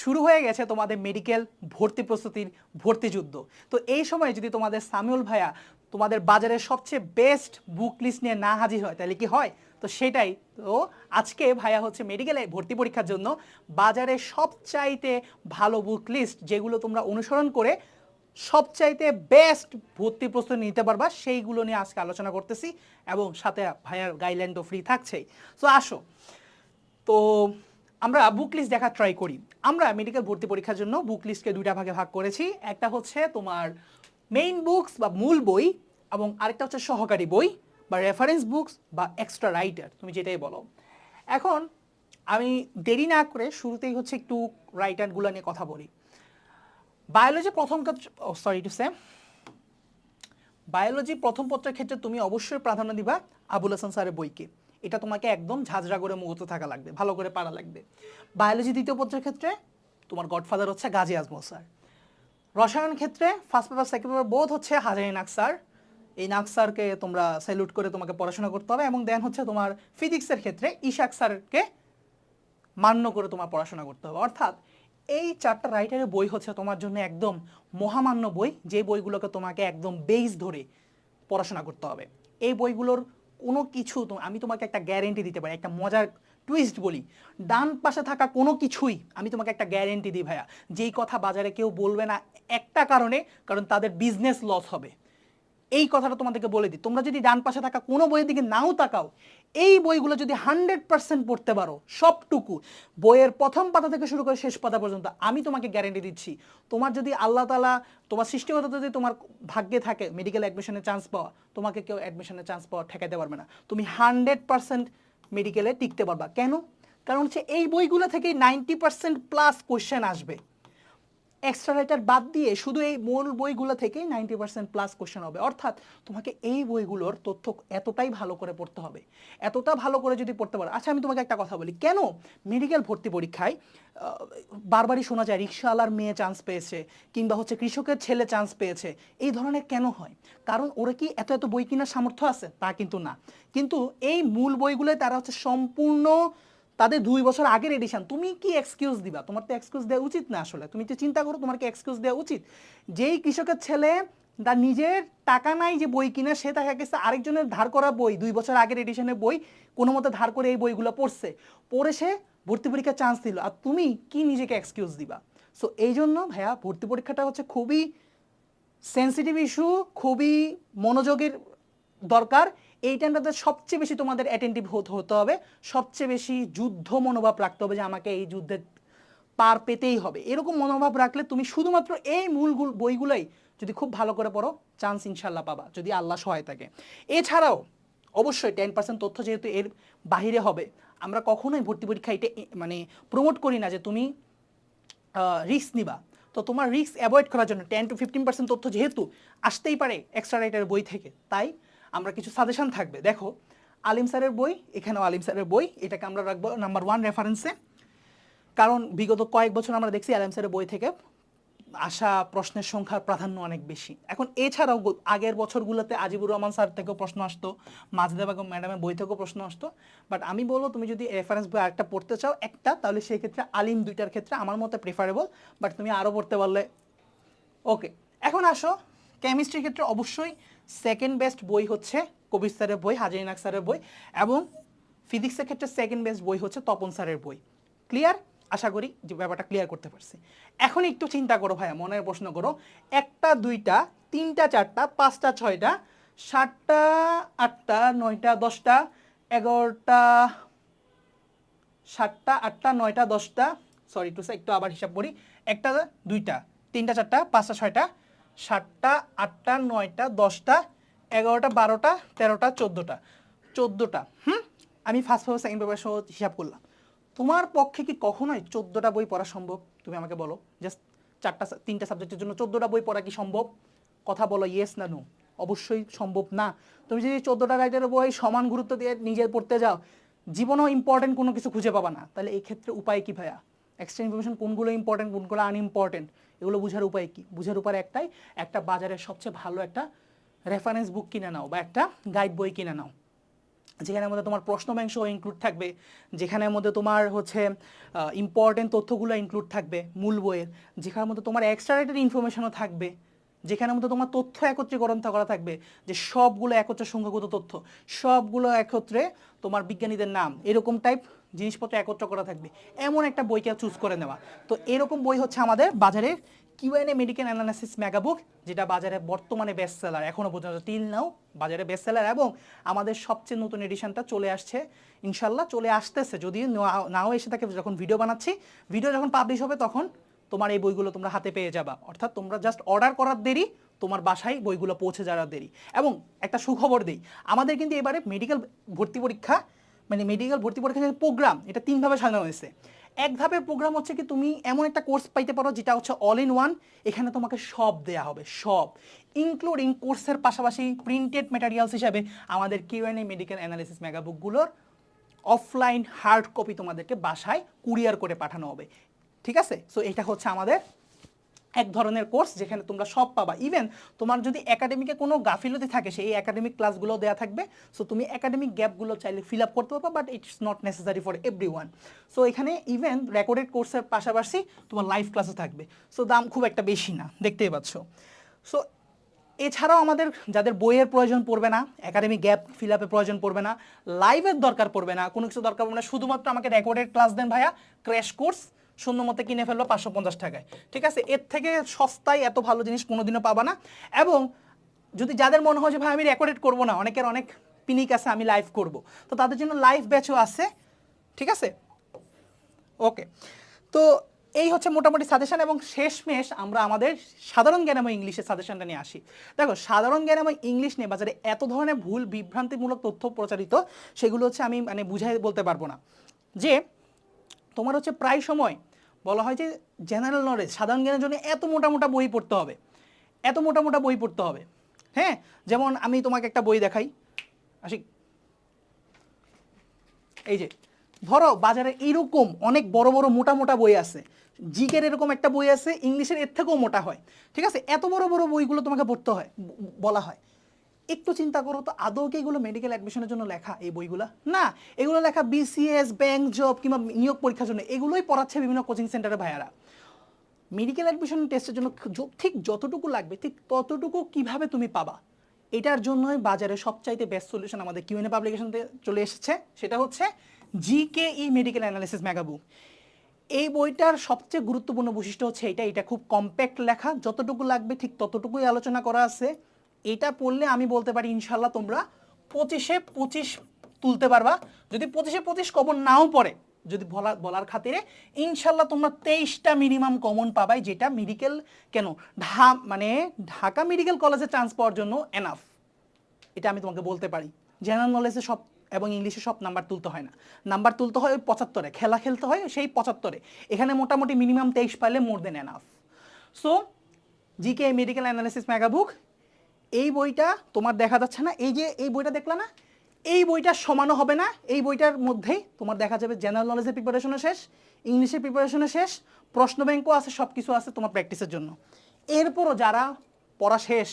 শুরু হয়ে গেছে তোমাদের মেডিকেল ভর্তি প্রস্তুতির ভর্তি যুদ্ধ। তো এই সময় যদি তোমাদের সামিউল ভাইয়া তোমাদের বাজারের সবচেয়ে বেস্ট বুক লিস্ট নিয়ে না হাজির হয়, তাহলে কি হয়? তো সেটাই। তো আজকে ভাইয়া হচ্ছে মেডিকেলে ভর্তি পরীক্ষার জন্য বাজারে সবচাইতে ভালো বুক লিস্ট যেগুলো তোমরা অনুসরণ করে সবচাইতে বেস্ট ভর্তি প্রস্তুতি নিতে পারবা, সেইগুলো নিয়ে আজকে আলোচনা করতেছি এবং সাথে ভাইয়ার গাইডলাইন তো ফ্রি থাকছেই। তো আসো। তো আমরা বুক লিস্ট দেখা ট্রাই করি। আমরা মেডিকেল ভর্তি পরীক্ষার জন্য বুক লিস্টকে দুইটা ভাগে ভাগ করেছি। একটা হচ্ছে তোমার মেইন বুকস বা মূল বই এবং আরেকটা হচ্ছে সহকারী বই বা রেফারেন্স বুকস বা এক্সট্রা রাইটার তুমি যেটাই বলো। এখন আমি দেরি না করে শুরুতেই হচ্ছে একটু রাইটারগুলো নিয়ে কথা বলি। বায়োলজি প্রথম সরি টু সে বায়োলজি প্রথম পত্রের ক্ষেত্রে তুমি অবশ্যই প্রাধান্য দিবা আবুল হাসান স্যারের বইকে। এটা তোমাকে একদম ঝাঁঝরা করে মুহূর্ত থাকা লাগবে, ভালো করে পারা লাগবে। বায়োলজি দ্বিতীয় পত্রের ক্ষেত্রে তোমার গডফাদার হচ্ছে গাজী আজমল স্যার। রসায়ন ক্ষেত্রে ফার্স্ট পেপার সেকেন্ড পেপার বোধ হচ্ছে হাজারি নাক স্যার। এই নাক স্যারকে তোমরা স্যালুট করে তোমাকে পড়াশোনা করতে হবে এবং দেন হচ্ছে তোমার ফিজিক্সের ক্ষেত্রে ইশাক স্যারকে মান্য করে তোমার পড়াশোনা করতে হবে। অর্থাৎ এই চারটা রাইটারের বই হচ্ছে তোমার জন্য একদম মহামান্য বই, যে বইগুলোকে তোমাকে একদম বেস ধরে পড়াশোনা করতে হবে। এই বইগুলোর কোনো কিছু আমি তোমাকে একটা গ্যারেন্টি দিতে পারি, একটা মজার টুইস্ট বলি। ডান পাশে থাকা কোনো কিছুই আমি তোমাকে একটা গ্যারেন্টি দিই ভাইয়া। যেই কথা বাজারে কেউ বলবে না একটা কারণে, কারণ তাদের বিজনেস লস হবে। এই কথাটা তোমাদেরকে বলে দিই। তোমরা যদি ডান পাশে থাকা কোনো বইয়ের দিকে নাও তাকাও, এই বইগুলো যদি হান্ড্রেড পার্সেন্ট পড়তে পারো, সবটুকু, বইয়ের প্রথম পাতা থেকে শুরু করে শেষ পাতা পর্যন্ত আমি তোমাকে গ্যারেন্টি দিচ্ছি, তোমার যদি আল্লাহ তালা তোমার সৃষ্টিগত যদি তোমার ভাগ্যে থাকে মেডিকেল অ্যাডমিশনের চান্স পাওয়া, তোমাকে কেউ অ্যাডমিশনের চান্স পাওয়া ঠেকাতে পারবে না। তুমি হান্ড্রেড পার্সেন্ট মেডিকেলে টিকতে পারবা। কেন? কারণ হচ্ছে এই বইগুলো থেকেই নাইনটি পার্সেন্ট প্লাস কোশ্চেন আসবে। এক্সট্রা রাইটার বাদ দিয়ে শুধু এই মূল বইগুলো থেকেই নাইনটি পার্সেন্ট প্লাস কোশ্চেন হবে। অর্থাৎ তোমাকে এই বইগুলোর তথ্য এতটাই ভালো করে পড়তে হবে। এতটা ভালো করে যদি পড়তে পারো আচ্ছা আমি তোমাকে একটা কথা বলি, কেন মেডিকেল ভর্তি পরীক্ষায় বারবারই শোনা যায় রিক্সাওয়ালার মেয়ে চান্স পেয়েছে কিংবা হচ্ছে কৃষকের ছেলে চান্স পেয়েছে, এই ধরনের কেন হয়? কারণ ওরা কি এত এত বই কেনার সামর্থ্য আছে? তা কিন্তু না। কিন্তু এই মূল বইগুলোয় তারা হচ্ছে সম্পূর্ণ তাদের দুই বছর আগের এডিশন তুমি কি এক্সকিউজ দিবা? তোমার তো এক্সকিউজ দেওয়া উচিত না আসলে। তুমি তো চিন্তা করো, তোমার কি এক্সকিউজ দেওয়া উচিত? যেই কৃষকের ছেলে, তার নিজের টাকা নাই যে বই কিনা, সে দেখা গেছে আরেকজনের ধার করা বই, দুই বছর আগের এডিশনের বই, কোনো মতে ধার করে এই বইগুলো পড়ছে। পড়ে সে ভর্তি পরীক্ষার চান্স দিল। আর তুমি কি নিজেকে এক্সকিউজ দিবা? সো এই জন্য ভাইয়া, ভর্তি পরীক্ষাটা হচ্ছে খুবই সেন্সিটিভ ইস্যু খুবই মনোযোগের দরকার। এই টাইমটাতে সবচেয়ে বেশি তোমাদের অ্যাটেন্টিভ হতে হবে। সবচেয়ে বেশি যুদ্ধ মনোভাব রাখতে হবে যে আমাকে এই যুদ্ধে পার পেতেই হবে। এরকম মনোভাব রাখলে তুমি শুধুমাত্র এই মূল বইগুলোই যদি খুব ভালো করে পড়ো চান্স ইনশাল্লাহ পাবা, যদি আল্লাহ সহায় থাকে। এছাড়াও অবশ্যই টেন পার্সেন্ট তথ্য যেহেতু এর বাহিরে হবে, আমরা কখনোই ভর্তি পরীক্ষা এটা মানে প্রমোট করি না যে তুমি রিস্ক নিবা। তো তোমার রিস্ক অ্যাভয়েড করার জন্য টেন টু ফিফটিন পার্সেন্ট তথ্য যেহেতু আসতেই পারে এক্সট্রা রাইটারের বই থেকে, তাই আমরা কিছু সাজেশন থাকবে। দেখো, আলিম স্যারের বই, এখানেও আলিম স্যারের বই, এটাকে আমরা রাখব নাম্বার ওয়ান রেফারেন্সে কারণ বিগত কয়েক বছর আমরা দেখছি আলিম স্যারের বই থেকে আসা প্রশ্নের সংখ্যার প্রাধান্য অনেক বেশি। এখন এছাড়াও আগের বছরগুলোতে আজিবুর রহমান স্যার থেকেও প্রশ্ন আসতো, মাজদা বেগম ম্যাডামের বই থেকেও প্রশ্ন আসতো। বাট আমি বলব, তুমি যদি রেফারেন্স বই আরেকটা পড়তে চাও, একটা, তাহলে সেই ক্ষেত্রে আলিম দুইটার ক্ষেত্রে আমার মতে প্রেফারেবল বাট তুমি আরও পড়তে পারলে। ওকে এখন আসো। কেমিস্ট্রির ক্ষেত্রে অবশ্যই সেকেন্ড বেস্ট বই হচ্ছে কবির স্যারের বই হাজারিনাক স্যারের বই এবং ফিজিক্সের ক্ষেত্রে সেকেন্ড বেস্ট বই হচ্ছে তপন স্যারের বই। ক্লিয়ার আশা করি যে ব্যাপারটা ক্লিয়ার করতে পারছি। এখন একটু চিন্তা করো ভাইয়া, মনের প্রশ্ন করো। একটা, দুইটা, তিনটা, চারটা, পাঁচটা, ছয়টা, সাতটা, আটটা, নয়টা, দশটা, এগারোটা, সাতটা, আটটা, নয়টা, দশটা সরি টু একটু আবার হিসাব করি। একটা, দুইটা, তিনটা, চারটা, পাঁচটা, ছয়টা সাতটা, আটটা, নয়টা, দশটা, এগারোটা, বারোটা, তেরোটা, চোদ্দোটা। চোদ্দোটা, হুম? আমি ফার্স্ট পেপার সেকেন্ড পেপার সহ হিসাব করলাম। তোমার পক্ষে কি কখনোই চোদ্দোটা বই পড়া সম্ভব? তুমি আমাকে বলো। জাস্ট চারটা তিনটা সাবজেক্টের জন্য চোদ্দোটা বই পড়া কি সম্ভব? কথা বলো ইয়েস না নো অবশ্যই সম্ভব না। তুমি যদি চোদ্দোটা রাইটারের বই সমান গুরুত্ব দিয়ে নিজের পড়তে যাও, জীবনেও ইম্পর্টেন্ট কোনো কিছু খুঁজে পাবা না। তাহলে এই ক্ষেত্রে উপায় কি ভাইয়া? এক্সট্রা ইনফরমেশন কোনগুলো ইম্পর্টেন্ট কোনগুলো আনইম্পর্টেন্ট এগুলো বোঝার উপায় কি? বোঝার উপায় একটাই, একটা বাজারের সবচেয়ে ভালো একটা রেফারেন্স বুক কিনে নাও বা একটা গাইড বই কিনে নাও। যেখানের মধ্যে তোমার প্রশ্ন ব্যাংশ ইনক্লুড থাকবে, যেখানের মধ্যে তোমার হচ্ছে ইম্পর্টেন্ট তথ্যগুলো ইনক্লুড থাকবে, মূল বইয়ের, যেখানের মধ্যে তোমার এক্সট্রা রেটেড ইনফরমেশনও থাকবে, যেখানের মধ্যে তোমার তথ্য একত্রীকরণ করা থাকবে, যে সবগুলো একত্রে সংখ্যাগত তথ্য, সবগুলো একত্রে তোমার বিজ্ঞানীদের নাম, এরকম টাইপ জিনিসপত্র একত্র করা থাকবে। এমন একটা বইকে চুজ করে নেওয়া। তো এরকম বই হচ্ছে আমাদের বাজারে কিউএনএ মেডিকেল অ্যানালাইসিস মেগাবুক যেটা বাজারে বর্তমানে বেস্ট সেলার এখনও পর্যন্ত তিল নাও বাজারে বেস্ট সেলার এবং আমাদের সবচেয়ে নতুন এডিশনটা চলে আসছে। ইনশাল্লাহ চলে আসতেছে, যদি নাও এসে থাকে, যখন ভিডিও বানাচ্ছি ভিডিও যখন পাবলিশ হবে তখন তোমার এই বইগুলো তোমরা হাতে পেয়ে যাবা। অর্থাৎ তোমরা জাস্ট অর্ডার করার দেরি, তোমার বাসায় বইগুলো পৌঁছে যাওয়ার দেরি। এবং একটা সুখবর দিই, আমাদের কিন্তু এবারে মেডিকেল ভর্তি পরীক্ষা মানে মেডিকেল ভর্তি পরীক্ষা যে প্রোগ্রাম এটা তিনভাবে সাজানো হয়েছে। এক ধাপের প্রোগ্রাম হচ্ছে কি তুমি এমন একটা কোর্স পাইতে পারো, যেটা হচ্ছে অল ইন ওয়ান এখানে তোমাকে সব দেয়া হবে, সব। ইনক্লুডিং কোর্সের পাশাপাশি প্রিন্টেড ম্যাটেরিয়ালস হিসাবে আমাদের কিউএনএ মেডিকেল অ্যানালিসিস মেগাবুকগুলোর অফলাইন হার্ড কপি তোমাদেরকে বাসায় কুরিয়ার করে পাঠানো হবে। ঠিক আছে? সো এটা হচ্ছে আমাদের এক ধরনের কোর্স যেখানে তোমরা সব পাবা। ইভেন তোমার যদি একাডেমিকে কোনো গাফিলতি থাকে, সেই একাডেমিক ক্লাসগুলো দেওয়া থাকবে। সো তুমি একাডেমিক গ্যাপগুলো চাইলে ফিল আপ করতে পারবা but it's not necessary for everyone so এখানে ইভেন রেকর্ডেড কোর্সের পাশাপাশি তোমার লাইভ ক্লাসও থাকবে। সো দাম খুব একটা বেশি না, দেখতেই পাচ্ছ। সো এছাড়াও আমাদের যাদের বইয়ের প্রয়োজন পড়বে না একাডেমিক গ্যাপ ফিল আপের প্রয়োজন পড়বে না লাইভের দরকার পড়বে না, কোনো কিছু দরকার পড়বে না। শুধুমাত্র আমাকে রেকর্ডেড ক্লাস দেন ভাইয়া ক্র্যাশ কোর্স শূন্য মতে কিনে ফেলব পাঁচশো পঞ্চাশ টাকায়। ঠিক আছে? এর থেকে সস্তায় এত ভালো জিনিস কোনোদিনও পাবা না। এবং যদি যাদের মনে হয় যে, ভাই, আমি রেকর্ডেড করব না। অনেকের অনেক পিনিক আছে, আমি লাইভ করব। তো তাদের জন্য লাইভ ব্যাচও আছে। ঠিক আছে? ওকে তো এই হচ্ছে মোটামুটি সাজেশন এবং শেষমেশ আমরা আমাদের সাধারণ জ্ঞান এবং ইংলিশের সাজেশনটা নিয়ে আসি। দেখো, সাধারণ জ্ঞান এবং ইংলিশ নিয়ে বাজারে এত ধরনের ভুল, বিভ্রান্তিমূলক তথ্য প্রচারিত, সেগুলো হচ্ছে আমি মানে বুঝাই বলতে পারব না। যে তোমার হচ্ছে প্রায় সময় বলা হয় যে জেনারেল নলেজ সাধারণ জ্ঞানের জন্য এত মোটা মোটা বই পড়তে হবে, এত মোটা মোটা বই পড়তে হবে। হ্যাঁ? যেমন আমি তোমাকে একটা বই দেখাই। আসি। এই যে, ধরো বাজারে এইরকম অনেক বড় বড় মোটা মোটা বই আছে। জিকের এরকম একটা বই আছে, ইংলিশের এর থেকেও মোটা হয়। ঠিক আছে? এত বড় বড় বইগুলো তোমাকে পড়তে হয় বলা হয়। একটু চিন্তা করো তো, আদৌ কি এগুলো মেডিকেল অ্যাডমিশনের জন্য লেখা এই বইগুলো? না, এগুলো লেখা বিসিএস ব্যাংক জব কিংবা নিয়োগ পরীক্ষার জন্য, এগুলোই পড়াচ্ছে বিভিন্ন কোচিং সেন্টারে ভাইয়ারা। মেডিকেল অ্যাডমিশন টেস্টের জন্য ঠিক যতটুকু লাগবে, ঠিক ততটুকু কীভাবে তুমি পাবা, এটার জন্যই বাজারে সবচাইতে বেস্ট সলিউশন আমাদের কিউএনএ পাবলিকেশনতে চলে এসেছে, সেটা হচ্ছে জিকে ই মেডিকেল অ্যানালিসিস ম্যাগাবুক এই বইটার সবচেয়ে গুরুত্বপূর্ণ বৈশিষ্ট্য হচ্ছে এটা এটা খুব কম্প্যাক্ট লেখা, যতটুকু লাগবে ঠিক ততটুকুই আলোচনা করা আছে। এটা পড়লে আমি বলতে পারি ইনশাল্লাহ তোমরা পঁচিশে পঁচিশ তুলতে পারবা। যদি পঁচিশে পঁচিশ কমন নাও পড়ে, যদি বলা, বলার খাতিরে ইনশাল্লাহ তোমরা তেইশটা মিনিমাম কমন পাবাই, যেটা মেডিকেল কেন? ঢা মানে ঢাকা মেডিকেল কলেজে চান্স পাওয়ার জন্য এনাফ এটা আমি তোমাকে বলতে পারি। জেনারেল নলেজে সব, এবং ইংলিশে সব নাম্বার তুলতে হয় না। নাম্বার তুলতে হয় ওই পঁচাত্তরে, খেলা খেলতে হয় সেই পঁচাত্তরে। এখানে মোটামুটি মিনিমাম তেইশ পাইলে more than enough so GK medical analysis megabook এই বইটা তোমার দেখা যাচ্ছে না, এই যে এই বইটা দেখলা না, এই বইটা সমানও হবে না, এই বইটার মধ্যেই তোমার দেখা যাবে জেনারেল নলেজের প্রিপারেশনও শেষ ইংলিশের প্রিপারেশনও শেষ প্রশ্ন ব্যাংকও আছে সব কিছু আছে তোমার প্র্যাকটিসের জন্য। এরপরও যারা পড়া শেষ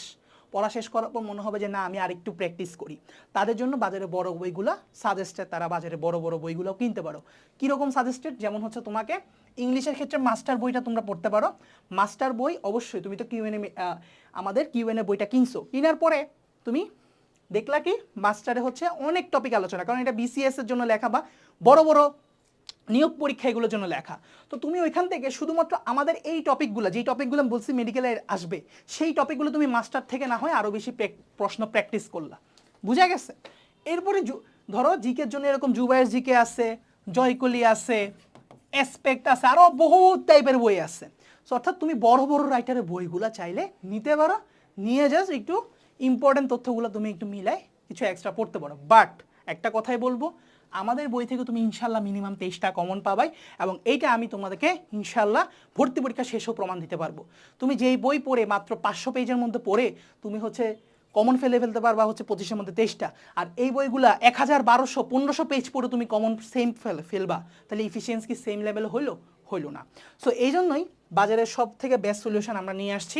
পড়া শেষ করার পর মনে হবে যে, না, আমি আরেকটু প্র্যাকটিস করি। তাদের জন্য বাজারে বড় বইগুলো সাজেস্টেড তারা বাজারে বড় বড় বইগুলো কিনতে পারো। কীরকম সাজেস্টেড যেমন হচ্ছে তোমাকে ইংলিশের ক্ষেত্রে মাস্টার বইটা তোমরা পড়তে পারো। মাস্টার বই অবশ্যই তুমি তো কিউএনএ আমাদের কিউএনএ বইটা কিনছো। কেনার পরে তুমি দেখলা কি মাস্টারে হচ্ছে অনেক টপিক আলোচনা। কারণ এটা বিসিএস এর জন্য লেখা বা বড় বড় নিয়োগ পরীক্ষা এগুলোর জন্য লেখা। তো তুমি ওইখান থেকে শুধুমাত্র আমাদের এই টপিকগুলো, যেই টপিকগুলো বলছি মেডিকেলে আসবে, সেই টপিকগুলো তুমি মাস্টার থেকে না হয় আরও বেশি প্রশ্ন প্র্যাকটিস করলা। বুঝা গেছে? এরপরে ধরো জিকের জন্য এরকম জুবাইয়ের জিকে আছে, জয়কলি আছে অ্যাসপেক্ট আছে আরও বহুত টাইপের বই আছে। সো অর্থাৎ তুমি বড় বড় রাইটারের বইগুলো চাইলে নিতে পারো, নিয়ে জাস্ট একটু ইম্পর্টেন্ট তথ্যগুলো তুমি একটু মিলাই কিছু এক্সট্রা পড়তে পারো। বাট একটা কথাই বলব আমাদের বই থেকে তুমি ইনশাল্লাহ মিনিমাম তেইশটা কমন পাবাই এবং এইটা আমি তোমাদেরকে ইনশাল্লাহ ভর্তি পরীক্ষা শেষও প্রমাণ দিতে পারব। তুমি যেই বই পড়ে মাত্র পাঁচশো পেজের মধ্যে পড়ে তুমি হচ্ছে কমন ফেলে ফেলতে পারবা হচ্ছে পঁচিশের মধ্যে তেইশটা। আর এই বইগুলা এক হাজার বারোশো, পনেরোশো পেজ পড়ে তুমি কমন সেম ফেল, ফেলবা। তাহলে ইফিসিয়েন্স কি সেম লেভেল হইল? হইল না। সো এই জন্যই বাজারের সব থেকে বেস্ট সলিউশন আমরা নিয়ে আসছি।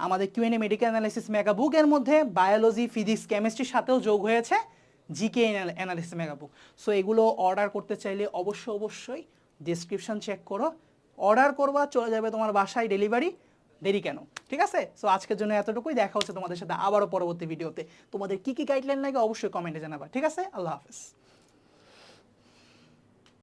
আমাদের কিউএনএ মেডিকেল অ্যানালাইসিস মেগা বুকের মধ্যে বায়োলজি ফিজিক্স কেমিস্ট্রির সাথেও যোগ হয়েছে। জিকে অ্যানালিসিস মেগাবুক সো এগুলো অর্ডার করতে চাইলে অবশ্যই অবশ্যই ডিসক্রিপশন চেক করো। অর্ডার করবা, চলে যাবে তোমার বাসায় ডেলিভারি দেরি কেন? ঠিক আছে? সো আজকের জন্য এতটুকুই। দেখা হচ্ছে তোমাদের সাথে আবারও পরবর্তী ভিডিওতে তোমাদের কি কি গাইডলাইন লাগে অবশ্যই কমেন্টে জানাবা। ঠিক আছে? আল্লাহ হাফেজ।